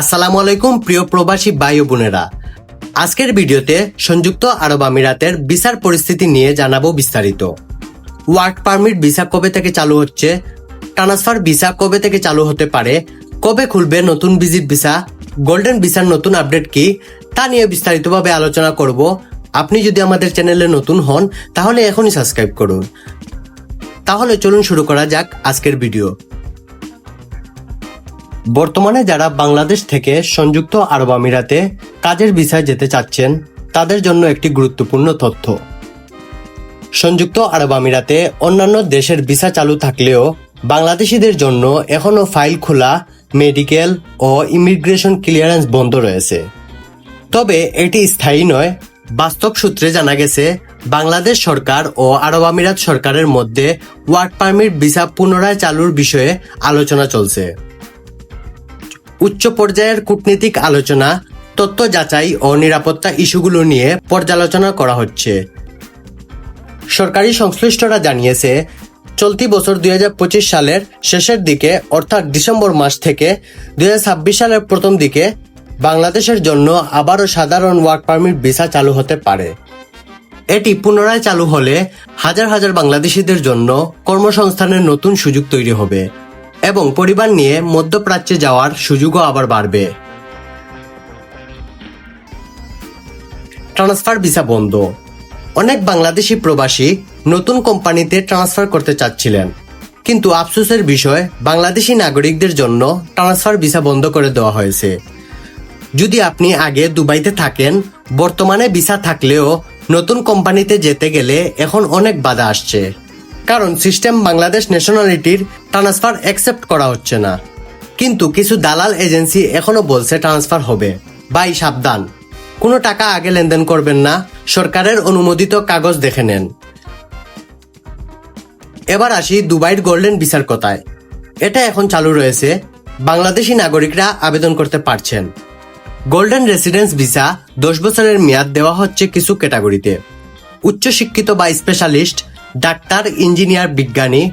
আসসালামু আলাইকুম, প্রিয় প্রবাসী ভাই বোনেরা। আজকের ভিডিওতে সংযুক্ত আরব আমিরাতের ভিসার পরিস্থিতি নিয়ে জানাব বিস্তারিত। ওয়ার্ক পারমিট ভিসা কবে থেকে চালু হচ্ছে? ট্রান্সফার ভিসা কবে থেকে চালু হতে পারে? কবে খুলবে নতুন ভিজিট ভিসা? গোল্ডেন ভিসার নতুন আপডেট কি? তা নিয়ে বিস্তারিতভাবে আলোচনা করব। আপনি যদি আমাদের চ্যানেলে নতুন হন, তাহলে এখনই সাবস্ক্রাইব করুন। তাহলে চলুন শুরু করা যাক আজকের ভিডিও। বর্তমানে যারা বাংলাদেশ থেকে সংযুক্ত আরব আমিরাতে কাজের ভিসায় যেতে চাচ্ছেন, তাদের জন্য একটি গুরুত্বপূর্ণ তথ্য। সংযুক্ত আরব আমিরাতে অন্যান্য দেশের ভিসা চালু থাকলেও বাংলাদেশিদের জন্য এখনও ফাইল খোলা, মেডিকেল ও ইমিগ্রেশন ক্লিয়ারেন্স বন্ধ রয়েছে। তবে এটি স্থায়ী নয়, বাস্তব সূত্রে জানা গেছে, বাংলাদেশ সরকার ও আরব আমিরাত সরকারের মধ্যে ওয়ার্ক পারমিট ভিসা পুনরায় চালুর বিষয়ে আলোচনা চলছে। উচ্চ পর্যায়ের কূটনীতিক আলোচনা, তথ্য যাচাই ও নিরাপত্তা ইস্যুগুলো নিয়ে পর্যালোচনা করা হচ্ছে। সরকারি সংশ্লিষ্টরা জানিয়েছে, চলতি বছর দুই হাজার পঁচিশ সালের শেষের দিকে, অর্থাৎ ডিসেম্বর মাস থেকে দুই হাজার ছাব্বিশ সালের প্রথম দিকে, বাংলাদেশের জন্য আবারও সাধারণ ওয়ার্ক পারমিট ভিসা চালু হতে পারে। এটি পুনরায় চালু হলে হাজার হাজার বাংলাদেশিদের জন্য কর্মসংস্থানের নতুন সুযোগ তৈরি হবে। এবং পরিবার নিয়ে মধ্যপ্রাচ্যে যাওয়ার সুযোগও আবার বাড়বে। ট্রান্সফার ভিসা বন্ধ। অনেক বাংলাদেশি প্রবাসী নতুন কোম্পানিতে ট্রান্সফার করতে চাচ্ছিলেন। কিন্তু আফসোসের বিষয়, বাংলাদেশি নাগরিকদের জন্য ট্রান্সফার ভিসা বন্ধ করে দেওয়া হয়েছে। যদি আপনি আগে দুবাইতে থাকেন, বর্তমানে ভিসা থাকলেও নতুন কোম্পানিতে যেতে গেলে এখন অনেক বাধা আসছে। কারণ সিস্টেম বাংলাদেশ ন্যাশনালিটির ট্রান্সফার অ্যাকসেপ্ট করা হচ্ছে না। কিন্তু কিছু দালাল এজেন্সি এখনও বলছে ট্রান্সফার হবে। বাই সাবধান। কোনো টাকা আগে লেনদেন করবেন না। সরকারের অনুমোদিত কাগজ দেখে নেন। এবার আসি দুবাইয়ের গোল্ডেন ভিসার কথায়। এটা এখন চালু রয়েছে। বাংলাদেশি নাগরিকরা আবেদন করতে পারছেন। গোল্ডেন রেসিডেন্স ভিসা দশ বছরের মেয়াদ দেওয়া হচ্ছে কিছু ক্যাটাগরিতে উচ্চশিক্ষিত বা স্পেশালিস্ট ডাক্তার, ইঞ্জিনিয়ার, বিজ্ঞানী,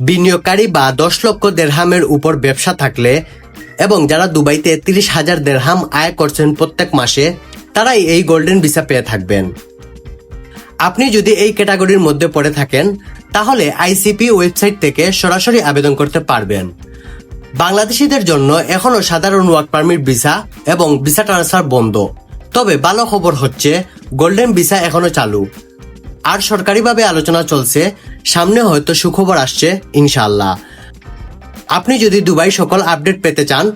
বিনিয়োগকারী বা দশ লক্ষ দেড়হামের উপর ব্যবসা থাকলে এবং যারা দুবাইতে তিরিশ হাজার দেড়হাম আয় করছেন প্রত্যেক মাসে, তারাই এই গোল্ডেন ভিসা পেয়ে থাকবেন। আপনি যদি এই ক্যাটাগরির মধ্যে পড়ে থাকেন, তাহলে আইসিপি ওয়েবসাইট থেকে সরাসরি আবেদন করতে পারবেন। বাংলাদেশিদের জন্য এখনও সাধারণ ওয়ার্ক পারমিট ভিসা এবং ভিসা ট্রান্সফার বন্ধ। তবে ভালো খবর হচ্ছে, গোল্ডেন ভিসা এখনও চালু। আর সরকারিভাবে আলোচনা চলছে, সামনে হয়তো সুখবর আসছে ইনশাল্লাহ আপনি যদি দুবাই সকল আপডেট পেতে চান,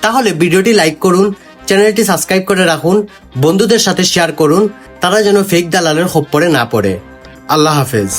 তাহলে ভিডিওটি লাইক করুন, চ্যানেলটি সাবস্ক্রাইব করে রাখুন, বন্ধুদের সাথে শেয়ার করুন, তারা যেন ফেক দালালের খপ্পরে না পড়ে। আল্লাহ হাফেজ।